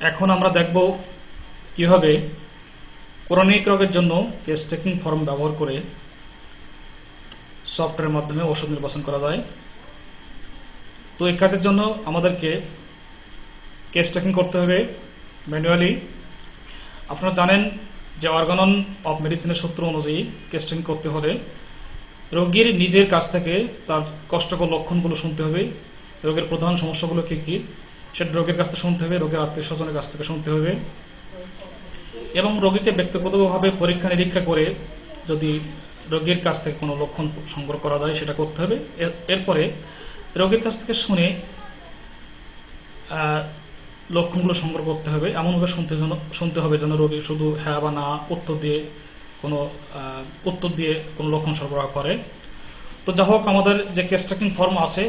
এখন আমরা দেখব কীভাবে ক্রনিক রোগের জন্য কেস টেকিং ফর্ম ব্যবহার করে সফটওয়্যারের মাধ্যমে ওষুধ নির্বাচন করা যায়। তো এই কাজের জন্য আমাদেরকে কেস টেকিং করতে হবে ম্যানুয়ালি আপনারা জানেন যে অর্গানন অফ মেডিসিনের সূত্র অনুযায়ী কেস টেকিং করতে হলে রোগীর নিজের কাছ থেকে তার কষ্টকর লক্ষণগুলো শুনতে হবে। রোগের প্রধান সমস্যাগুলো কী কী? সেটা রোগের কাছ থেকে শুনতে হবে, রোগের আত্মীয় স্বজনের কাছ থেকে শুনতে হবে। এবং রোগীকে ব্যক্তিগতভাবে পরীক্ষা নিরীক্ষা করে যদি রোগীর কাছ থেকে কোনো লক্ষণ সংগ্রহ করা যায়, সেটা করতে হবে। এরপরে রোগীর কাছ থেকে শুনে লক্ষণগুলো সংগ্রহ করতে হবে। এমনভাবে শুনতে শুনতে হবে যেন রোগী শুধু হ্যাঁ বা না, উত্তর দিয়ে কোনো উত্তর দিয়ে কোনো লক্ষণ সরবরাহ করে। তো যা হোক আমাদের যে কেস ট্র্যাকিং ফর্ম আছে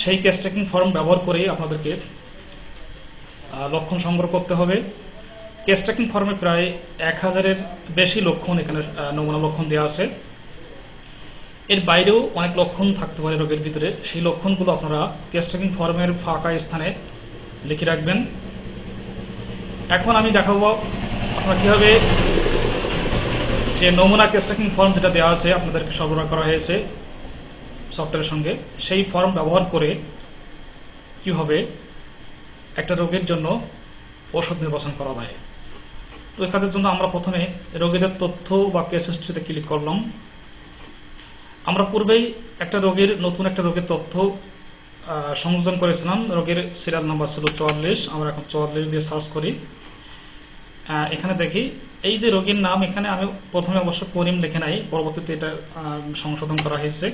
সেই কেস ট্র্যাকিং ফর্ম ব্যবহার করেই আপনাদেরকে লক্ষণ সংগ্রহ করতে হবে। কেস ট্র্যাকিং ফর্মে প্রায় এক হাজারের বেশি লক্ষণ এখানে নমুনা লক্ষণ দেওয়া আছে। এর বাইরেও অনেক লক্ষণ থাকতে পারে রোগের ভিতরে। সেই লক্ষণগুলো আপনারা কেস ট্র্যাকিং ফর্মের ফাঁকা স্থানে লিখে রাখবেন। এখন আমি দেখাবো আপনারা কীভাবে যে নমুনা কেস ট্র্যাকিং ফর্ম যেটা দেওয়া আছে, আপনাদেরকে সরবরাহ করা হয়েছে। সফটওয়্যারের সঙ্গে সেই ফর্ম ব্যবহার করে কীভাবে একটা রোগের জন্য ওষুধ নির্বাচন করা যায়। তো এই কাজের জন্য আমরা প্রথমে রোগীদের তথ্য বা কেস হিস্ট্রিতে ক্লিক করলাম। আমরা পূর্বেই একটা রোগীর, নতুন একটা রোগের তথ্য সংযোজন করেছিলাম। রোগীর সিরিয়াল নাম্বার ছিল চুয়াল্লিশ, আমরা এখন চুয়াল্লিশ দিয়ে সার্চ করি। এখানে দেখি, এই যে রোগীর নাম এখানে আমি প্রথমে অবশ্য করিম লিখে নাই, পরবর্তীতে এটা সংশোধন করা হয়েছে।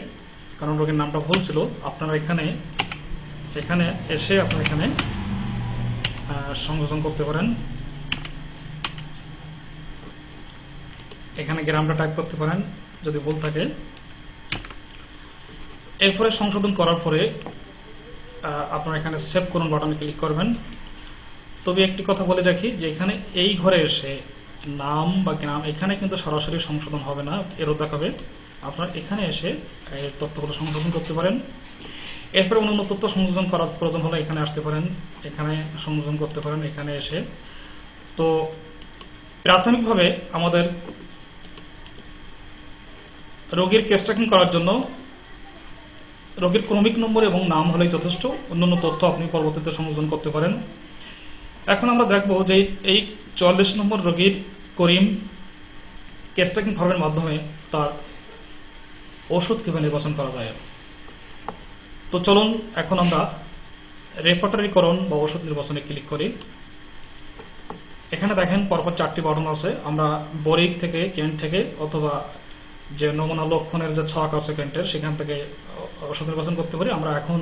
কারণ রোগের নামটা ভুল ছিল। আপনারা এখানে এখানে এসে আপনারা এখানে সংযোজন করতে পারেন। এখানে গ্রামটা টাইপ করতে পারেন, যদি ভুল থাকে। এরপরে সংশোধন করার পরে আপনারা এখানে সেভ করুন বাটনে ক্লিক করবেন। তবে একটি কথা বলে রাখি যে এখানে এই ঘরে এসে নাম বা গ্রাম, এখানে কিন্তু সরাসরি সংশোধন হবে না এরও দেখাবে। আপনারা এখানে এসে তথ্যগুলো সংশোধন করতে পারেন। এরপরে অন্যান্য তথ্য সংযোজন করার প্রয়োজন হলে এখানে আসতে পারেন। এখানে সংযোজন করতে পারেন, এখানে এসে। তো প্রাথমিকভাবে আমাদের রোগীর কেস ট্র্যাকিং করার জন্য রোগীর ক্রমিক নম্বর এবং নাম হলেই যথেষ্ট। অন্যান্য তথ্য আপনি পরবর্তীতে সংযোজন করতে পারেন। এখন আমরা দেখব যে এই চুয়াল্লিশ নম্বর রোগীর করিম কেস ট্র্যাকিং ফর্মের মাধ্যমে তার ওষুধ কীভাবে নির্বাচন করা যায়? তো চলুন, এখন আমরা রেপার্টারিকরণ বা ওষুধ নির্বাচনে ক্লিক করি। এখানে দেখেন পরপর চারটি বাটন আছে। আমরা বরিক থেকে, কেন্ট থেকে অথবা যে নমুনা লক্ষণের যে ছক আছে কেন্টের, সেখান থেকে ওষুধ নির্বাচন করতে পারি। আমরা এখন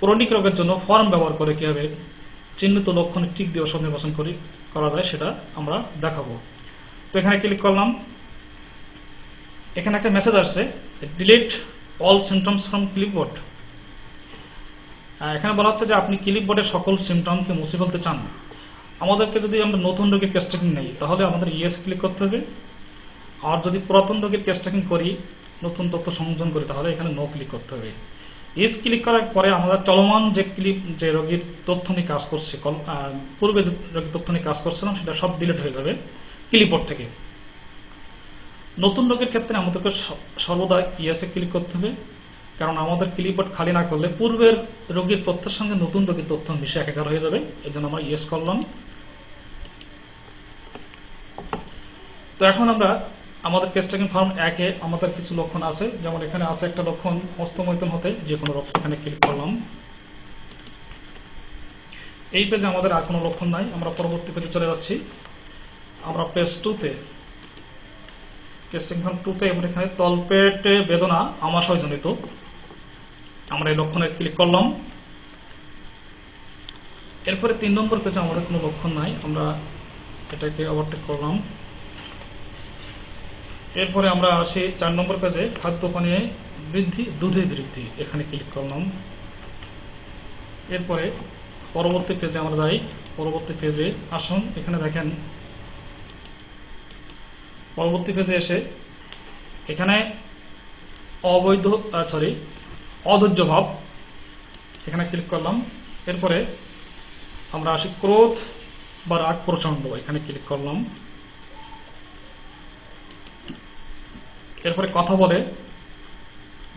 ক্রনিক রোগের জন্য ফর্ম ব্যবহার করে কীভাবে চিহ্নিত লক্ষণের টিক দিয়ে ওষুধ নির্বাচন করি, করা যায় সেটা আমরা দেখাবো। তো এখানে ক্লিক করলাম। এখানে একটা মেসেজ আসছে delete all symptoms from clipboard এখানে বলা হচ্ছে যে আপনি ক্লিপবোর্ডের সকল সিমটমকে মুছে ফেলতে চান। আমাদেরকে যদি আমরা নতুন রোগীর কেস ট্রেকিং নেই, তাহলে আমাদের ইয়েস ক্লিক করতে হবে। আর যদি পুরাতন রোগীর কেস ট্রেকিং করি, নতুন তথ্য সংযোজন করি, তাহলে এখানে নো ক্লিক করতে হবে। ইস ক্লিক করার পরে আমরা চলমান যে ক্লিপ যে রোগীর তথ্য নিয়ে কাজ করছে পূর্বে যে রোগীর তথ্য নিয়ে কাজ করছিলাম, সেটা সব ডিলিট হয়ে যাবে ক্লিপবোর্ড থেকে। নতুন রোগের ক্ষেত্রে আমাদেরকে সর্বদা ইয়েসে ক্লিক করতে হবে। কারণ আমাদের ক্লিপবোর্ড খালি না করলে পূর্বের রোগীর তথ্যের সঙ্গে নতুন রোগীর তথ্য মিশে একাকার হয়ে যাবে। এই জন্য আমরা ইয়েস করলাম। তো এখন আমরা আমাদের কেস ট্র্যাকিং ফর্ম একে আমাদের কিছু লক্ষণ আছে। যেমন এখানে আছে একটা লক্ষণ হস্তমৈথুন হতে যে কোনো রক্ত এখানে ক্লিক করলাম। এই পেজে আমাদের আর কোনো লক্ষণ নাই। আমরা পরবর্তী পেজে চলে যাচ্ছি। আমরা পেজ টুতে টেস্টিং টুতে এবং এখানে তলপেটে বেদনা আমাশয় জনিত আমরা এই লক্ষণে ক্লিক করলাম। এরপরে তিন নম্বর পেজে আমাদের কোনো লক্ষণ নাই, আমরা এটাকে ওভারটেক করলাম। এরপরে আমরা আসি চার নম্বর পেজে খাদ্য পানীয় বৃদ্ধি দুধে বৃদ্ধি, এখানে ক্লিক করলাম। এরপরে পরবর্তী পেজে আমরা যাই। পরবর্তী পেজে আসুন, এখানে দেখেন পরবর্তী পেজে এসে এখানে অবৈধ সরি অধৈর্য ভাব, এখানে ক্লিক করলাম। এরপরে আমরা আসি ক্রোধ বা রাগ প্রচণ্ড এখানে ক্লিক করলাম। এরপরে কথা বলে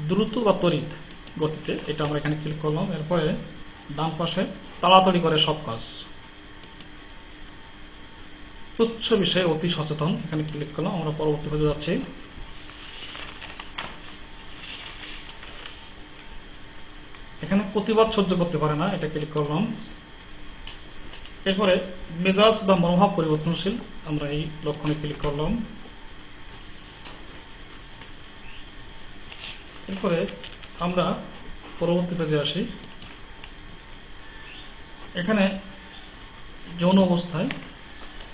দ্রুত বা তড়িৎ গতিতে, এটা আমরা এখানে ক্লিক করলাম। এরপরে ডান পাশে তাড়াতাড়ি করে সব কাজ। তুচ্ছ বিষয়ে অতি সচেতন। এখানে ক্লিক করলাম, আমরা পরবর্তী পেজে যাচ্ছি। এখানে প্রতিবাদ সহ্য করতে পারে না, এটা ক্লিক করলাম। এরপরে মেজাজ বা মনোভাব পরিবর্তনশীল, আমরা এই লক্ষণে ক্লিক করলাম। এরপরে আমরা পরবর্তী পেজে আসি। এখানে যৌন অবস্থায়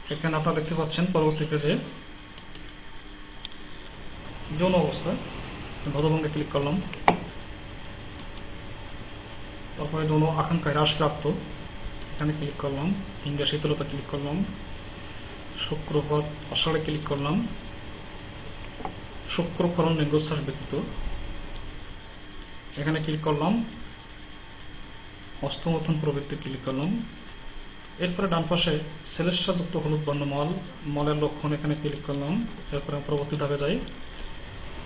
এখানে আপনারা দেখতে পাচ্ছেন, পরবর্তী পেজে যৌন অবস্থা। ভদভঙ্গে ক্লিক করলাম। তারপরে যৌন আকাঙ্ক্ষায় হ্রাসপ্রাপ্ত। এখানে ক্লিক করলাম। ইন্দ্রিয় শীতলতা ক্লিক করলাম। শুক্রপদ আষাঢ়ে ক্লিক করলাম। শুক্রকরণ লিঙ্গশ্বাস ব্যতীত। এখানে ক্লিক করলাম। অস্তমথন প্রবৃত্তি ক্লিক করলাম। এরপরে ডান পাশে সেলেসাযুক্ত হলুদ বর্ণ মল, মলের লক্ষণ এখানে ক্লিক করলাম, এরপরে পরবর্তী ধাপে যাই।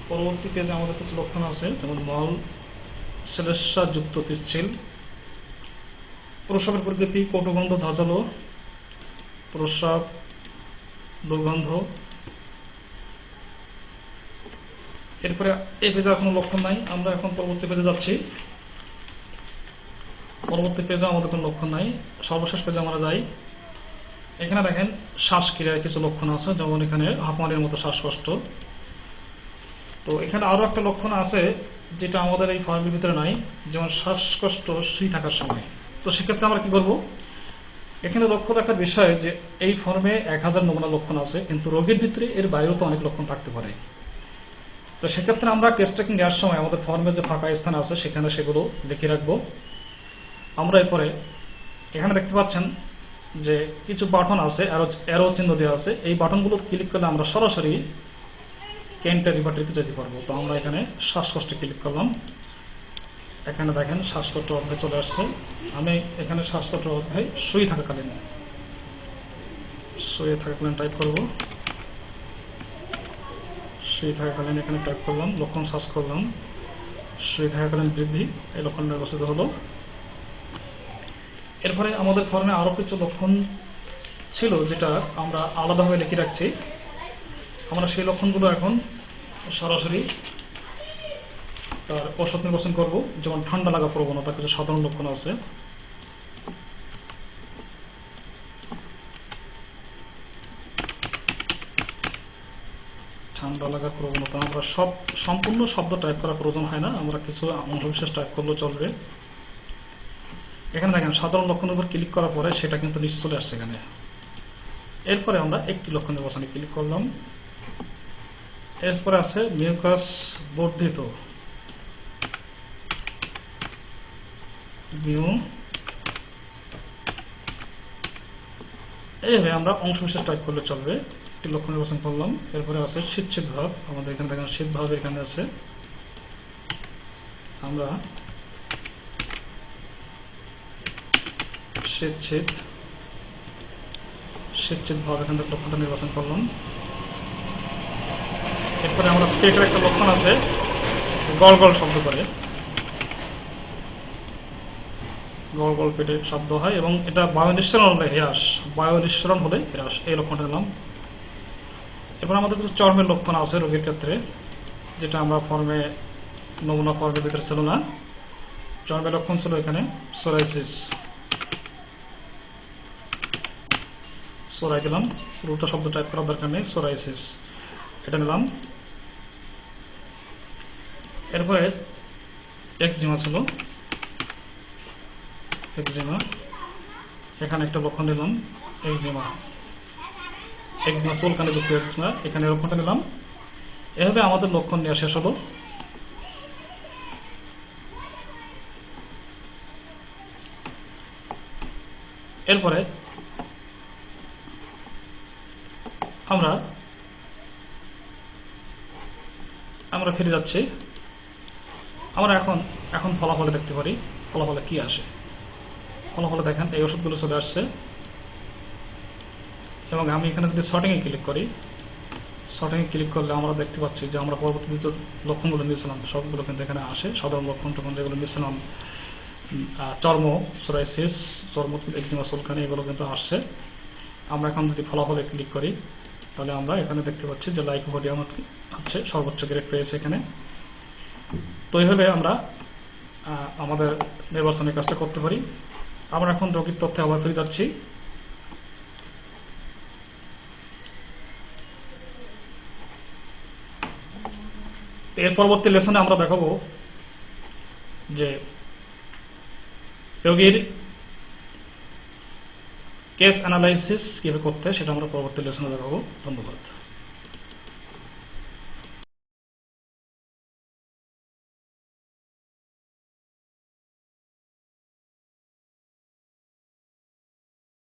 পরবর্তী পেজে আমাদের কিছু লক্ষণ আছে, যেমন মল সেলেসাযুক্ত পিচ্ছিল, প্রস্রাবের প্রকৃতি কটুগন্ধ, ঝাঁঝালো, প্রস্রাব, দুর্গন্ধ। এরপরে এই পেজে কোনো লক্ষণ নাই, আমরা এখন পরবর্তী পেজে যাচ্ছি। পরবর্তী পেজে আমাদের কোনো লক্ষণ নাই। সর্বশেষ পেজে আমরা যাই। এখানে দেখেন, শ্বাসক্রিয়ার কিছু লক্ষণ আছে, যেমন এখানে হাঁপানির মতো শ্বাসকষ্ট। তো এখানে আরও একটা লক্ষণ আছে, যেটা আমাদের এই ফর্মের ভিতরে নাই, যেমন শ্বাসকষ্ট, শুই থাকার সময়। তো সেক্ষেত্রে আমরা কি করব? এখানে লক্ষ্য রাখার বিষয় যে এই ফর্মে এক হাজার নমুনা লক্ষণ আছে, কিন্তু রোগীর ভিতরে এর বাইরেও তো অনেক লক্ষণ থাকতে পারে। তো সেক্ষেত্রে আমরা কেস ট্রেকিং নেওয়ার সময় আমাদের ফর্মে যে ফাঁকা স্থান আছে, সেখানে সেগুলো লিখে রাখব। আমরা এরপরে এখানে দেখতে পাচ্ছেন যে কিছু বাটন আছে অ্যারো চিহ্ন দেওয়া আছে। এই বাটনগুলো ক্লিক করলে আমরা সরাসরি কেন্টা রিভার্টিতে যেতে পারব। তো আমরা এখানে শ্বাসকষ্টে ক্লিক করলাম। এখানে দেখেন শ্বাসকষ্ট অধ্যায় চলে আসছে। আমি এখানে শ্বাসকষ্ট অধ্যায় শুয়ে থাকাকালীন শুয়ে থাকাকালীন টাইপ করব। শুয়ে থাকাকালীন এখানে টাইপ করলাম, লক্ষণ শ্বাস করলাম। শুয়ে থাকাকালীন বৃদ্ধি, এই লক্ষণ নির্বাচিত হলো। এরপরে আমাদের ফর্মে আরও কিছু লক্ষণ ছিল যেটা আমরা আলাদাভাবে লিখে রাখছি। আমরা সেই লক্ষণগুলো এখন সরাসরি তার ওষুধ নির্বাচন করব। যেমন ঠান্ডা লাগা প্রবণতা, কিছু সাধারণ লক্ষণ আছে। ঠান্ডা লাগার প্রবণতা, আমরা সব, সম্পূর্ণ শব্দ টাইপ করার প্রয়োজন হয় না। আমরা কিছু অংশবিশেষ টাইপ করলেও চলবে। এখানে দেখেন, সাধারণ লক্ষণের উপর ক্লিক করার পরে সেটা কিন্তু নিচে চলে আসছে এখানে। এরপরে আমরা একটি লক্ষণ নির্বাচনে ক্লিক করলাম। এরপরে আছে মিউকাস বর্ধিত। এইভাবে আমরা অংশ বিশেষ টাইপ করলে চলবে। একটি লক্ষ্য নির্বাচন করলাম। এরপরে আছে শীত শীত ভাব। আমাদের এখানে দেখেন শীত ভাব এখানে আছে। আমরা শীত শীত শীত শীত ভাব এখান থেকে লক্ষণটা নির্বাচন করলাম। এরপরে আমরা পেটের একটা লক্ষণ আছে গল গল শব্দ করে। গল গল পেটে শব্দ হয় এবং এটা বায়ু নিঃসরণ হলে হ্রাস বায়ু নিঃসরণ হলে হ্রাস, এই লক্ষণটা নিলাম এরপর আমাদের কিছু চর্মের লক্ষণ আছে রোগীর ক্ষেত্রে, যেটা আমরা ফর্মে নমুনা ফর্মের ভিতরে ছিল না। চর্মের লক্ষণ ছিল এখানে, সোরাইসিস। সোরাই দিলাম পুরোটা শব্দ টাইপ করার দরকার নেই। সোরাইসিস এটা নিলাম। এরপরে এক্সিমা ছিল। এক্সিমা এখানে একটা লক্ষণ নিলাম। এক্সিমা একদিমা চুলকানে যুক্ত এক্সিমা এখানে লক্ষণটা নিলাম। এভাবে আমাদের লক্ষণ নেওয়া শেষ হলো। এরপরে আমরা আমরা ফিরে যাচ্ছি। আমরা এখন এখন ফলাফলে দেখতে পারি, ফলাফলে কি আসে। ফলাফলে দেখেন, এই ওষুধগুলো চলে আসছে। এবং আমি এখানে যদি শর্টিংয়ে ক্লিক করি শর্টিংয়ে ক্লিক করলে আমরা দেখতে পাচ্ছি যে আমরা পরবর্তীতে যে লক্ষণগুলো নিয়েছিলাম, সবগুলো কিন্তু এখানে আসে। সাধারণ লক্ষণ টক্ষণ যেগুলো নিয়েছিলাম চর্ম সোরাইসিস চর্ম একজিমা, চুলকানি, এগুলো কিন্তু আসছে। আমরা এখন যদি ফলাফলে ক্লিক করি তাহলে আমরা এখানে দেখতে পাচ্ছি যে লাইকোভোডিয়াম হচ্ছে সর্বোচ্চ গ্রেড পেয়েছে এখানে। তো এইভাবে আমরা আমাদের নির্বাচনের কাজটা করতে পারি। আমরা এখন রোগীর তথ্যে আবার ফিরে যাচ্ছি। এর পরবর্তী লেসনে আমরা দেখাবো যে, রোগীর কেস অ্যানালাইসিস কীভাবে করতে হয় সেটা আমরা পরবর্তী লেসনে দেখাবো। ধন্যবাদ।